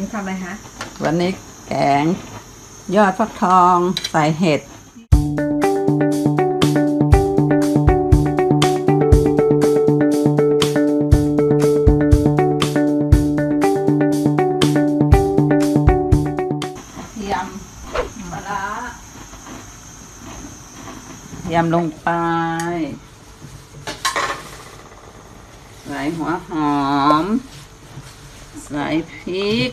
นี้ทำอะไรคะวันนี้แกง ยอดฟักทองใส่เห็ดยำปลาร้ายำลงไปใส่หัวหอม ใส่พริก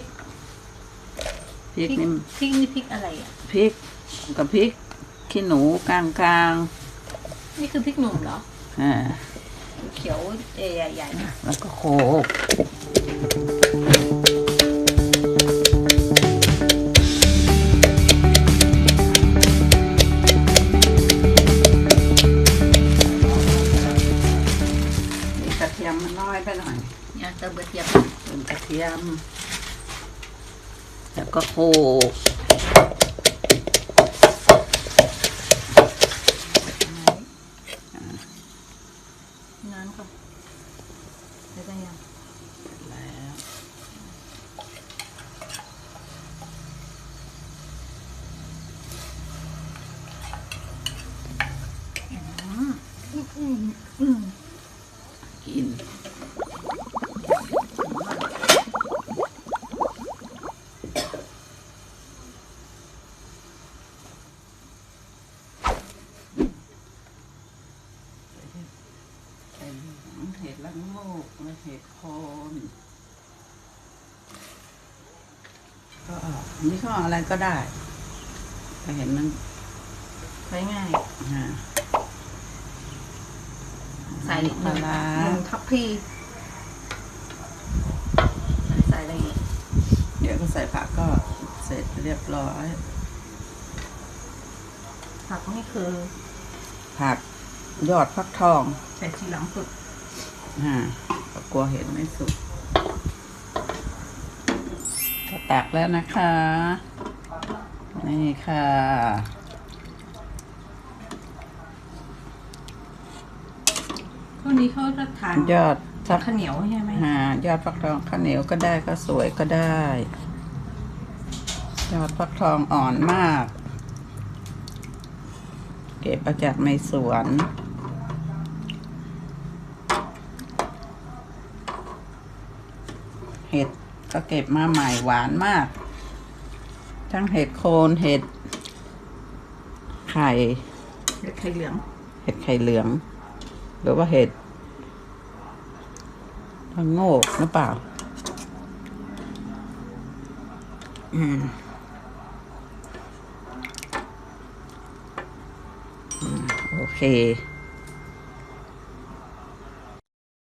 พริกนี่พริกนี่พริกอะไรอะ พริกกับพริกขี้หนูกลางกลางนี่คือพริกหนุ่มเหรอๆอ่าเขียวใหญ่ๆนะแล้วก็โขกนี่กระเทียมมันน้อยไปหน่อยอยากเติมกระเทียมเติมกระเทียม แล้วก็โขกน้ำก่อนแล้วก็ยังแล้วอืมอืม กิน ใส่เหลืองเห็ดละโง กและเห็ดโคนก็ออกนี่ก็อะไรก็ได้แต่เห็นมันใช้ง่ายอ่าใส่หปลานึ่งร้าหนึ่งทัพพีใส่อะไรอีกเดี๋ยวก็ใส่ผักก็เสร็จเรียบร้อย ผักนี่คือ ผักยอดฟักทอง ใส่ทีหลังสุด อ่าก็กลัวเห็นไม่สุกก็ตักแล้วนะคะ นี่ค่ะ พวกนี้เขาจะทานยอดฟักข้าวเหนียวใช่ไหมอ่ายอดฟักทองข้าวเหนียวก็ได้ก็สวยก็ได้ ยอดฟักทองอ่อนมาก เก็บมาจากในสวน เห็ดก็เก็บมาใหม่หวานมาก ทั้งเห็ดโคนเห็ด ไข่ เห็ดไข่เหลือง เห็ดไข่เหลือง หรือว่าเห็ดละโงกหรือเปล่า อืมอืมโอเค